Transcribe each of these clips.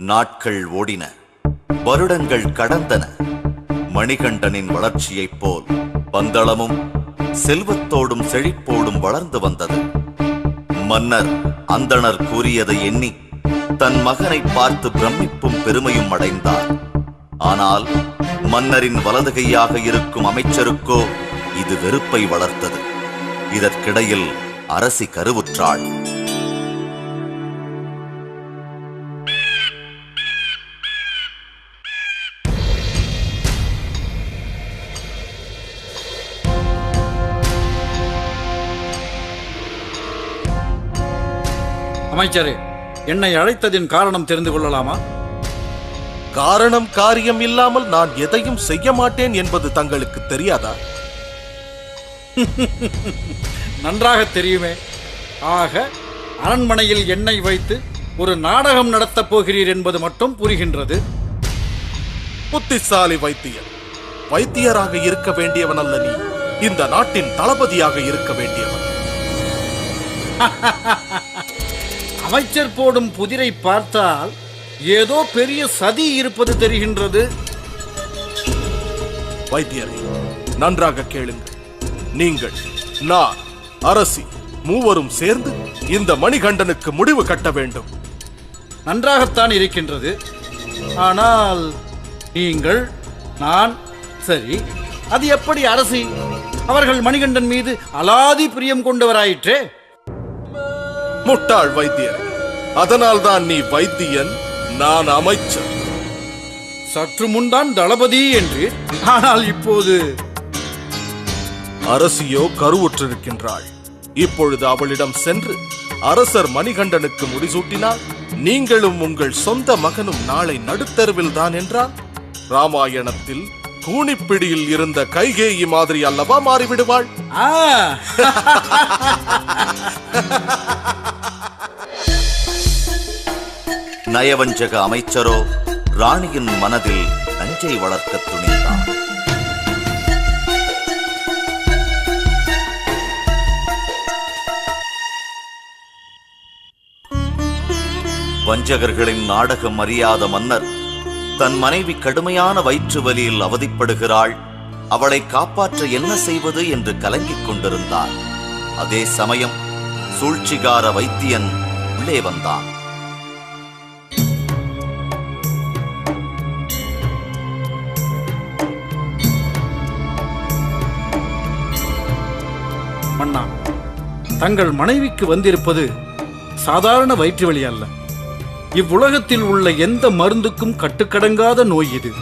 நாட்கள் ஓடின வருடங்கள் கடந்தன. மணிகண்டனின் வளர்ச்சியைப் போல் பந்தளமும் செல்வத்தோடும் செழிப்போடும் வளர்ந்து வந்தது. மன்னர் அந்தணர் கூறியதை எண்ணி தன் மகனை பார்த்து பிரமிப்பும் பெருமையும் அடைந்தார். ஆனால் மன்னரின் வலதுகையாக இருக்கும் அமைச்சருக்கோ இது வெறுப்பை வளர்த்தது. இதற்கிடையில் அரசி கருவுற்றாள். அமைச்சரே என்னை அழைத்ததின் காரணம் தெரிந்து கொள்ளலாமா? காரணம் காரியம் இல்லாமல் நான் எதையும் செய்ய மாட்டேன் என்பது தங்களுக்கு தெரியாதா? நன்றாக தெரியுமே. ஆக அரண்மனையில் என்னை வைத்து ஒரு நாடகம் நடத்தப் போகிறீர் என்பது மட்டும் புரிகின்றது. புத்திசாலி வைத்தியர் வைத்தியராக இருக்க வேண்டியவன் அல்ல நீ. இந்த நாட்டின் தளபதியாக இருக்க வேண்டியவன். அமைச்சர் போடும் புதிரை பார்த்தால் ஏதோ பெரிய சதி இருப்பது தெரிகின்றது. வைத்தியரை நன்றாக கேளுங்கள். நீங்கள் நான் அரசி மூவரும் சேர்ந்து இந்த மணிகண்டனுக்கு முடிவு கட்ட வேண்டும். நன்றாகத்தான் இருக்கின்றது. ஆனால் நீங்கள் நான் சரி அது எப்படி அரசி? அவர்கள் மணிகண்டன் மீது அலாதி பிரியம் கொண்டவராயிற்றே. முட்டாள் வைத்தியர். அதனால்தான் நீ வைத்தியன் நான் அமைச்சர். சற்று முன்தான் தளபதி என்று ஆனால் இப்போது அரசியோ கருவுற்றிருக்கின்றாள். இப்பொழுது அவளிடம் சென்று அரசர் மணிகண்டனுக்கு முடிசூட்டினால் நீங்களும் உங்கள் சொந்த மகனும் நாளை நடுத்தருவில் தான் என்றால் ராமாயணத்தில் கூனிப்பிடியில் இருந்த கைகேயி மாதிரி அல்லவா மாறிவிடுவாள்? நயவஞ்சக அமைச்சரோ ராணியின் மனதில் நஞ்சை வளர்க்கத் துணிந்தான். வஞ்சகர்களின் நாடகம் அறியாத மன்னர் தன் மனைவி கடுமையான வயிற்று வலியில் அவதிப்படுகிறாள். அவளை காப்பாற்ற என்ன செய்வது என்று கலங்கிக் கொண்டிருந்தார் அதே சமயம் சூழ்ச்சிகார வைத்தியன் உள்ளே வந்தான். மன்னா. தங்கள் மனைவிக்கு வந்திருப்பது சாதாரண வயிற்று வலி அல்ல. இவ்வுலகத்தில் உள்ள எந்த மருந்துக்கும் கட்டுக்கடங்காத நோய் இது.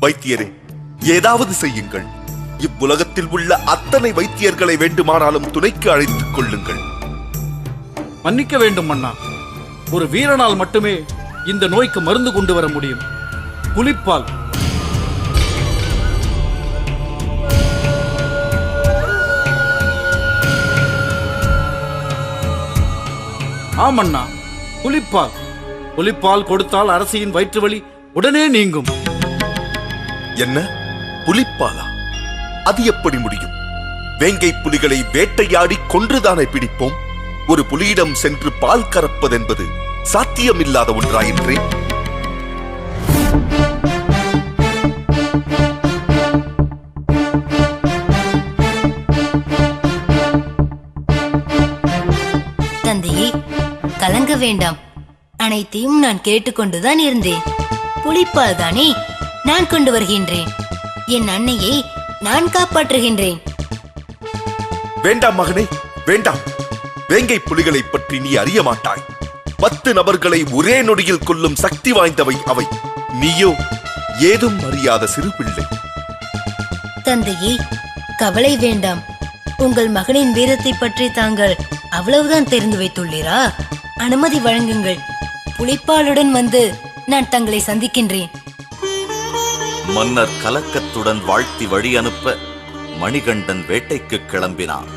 வைத்தியரே ஏதாவது செய்யுங்கள். இவ்வுலகத்தில் உள்ள அத்தனை வைத்தியர்களை வேண்டுமானாலும் துணைக்கு அழைத்துக் கொள்ளுங்கள். மன்னிக்க வேண்டும் மன்னா. ஒரு வீரனால் மட்டுமே இந்த நோய்க்கு மருந்து கொண்டு வர முடியும். புலிப்பால் ஆமண்ணா புலிப்பால் புலிப்பால் கொடுத்தால் அரசியின் வயிற்று வலி உடனே நீங்கும். என்ன? புலிப்பாலா அது எப்படி முடியும்? வேங்கை புலிகளை வேட்டையாடி கொன்றுதானே பிடிப்போம்? ஒரு புலியிடம் சென்று பால் கறப்பதென்பது சாத்தியமில்லாத ஒன்றாயிற்றே தந்தையே கலங்க வேண்டாம். அனைத்தையும் நான் கேட்டுக்கொண்டுதான் இருந்தேன். புலிப்பால் தானே நான் கொண்டு வருகின்றேன். என் அன்னையை நான் காப்பாற்றுகின்றேன். வேண்டாம் மகனே வேண்டாம். வேங்கை புலிகளைப் பற்றி நீ அறிய மாட்டாய். பத்து நபர்களை ஒரே நொடியில் கொல்லும் சக்தி வாய்ந்தவை அவை. நீயோ ஏதும் அறியாத சிறு பிள்ளை. தந்தையே கவலை வேண்டாம். உங்கள் மகனின் வீரத்தை பற்றி தாங்கள் அவ்வளவுதான் தெரிந்து வைத்துள்ளீரா? அனுமதி வழங்குங்கள். புலிப்பாலுடன் வந்து நான் தங்களை சந்திக்கின்றேன். மன்னர் கலக்கத்துடன் வாழ்த்தி வழி அனுப்ப மணிகண்டன் வேட்டைக்கு கிளம்பினான்.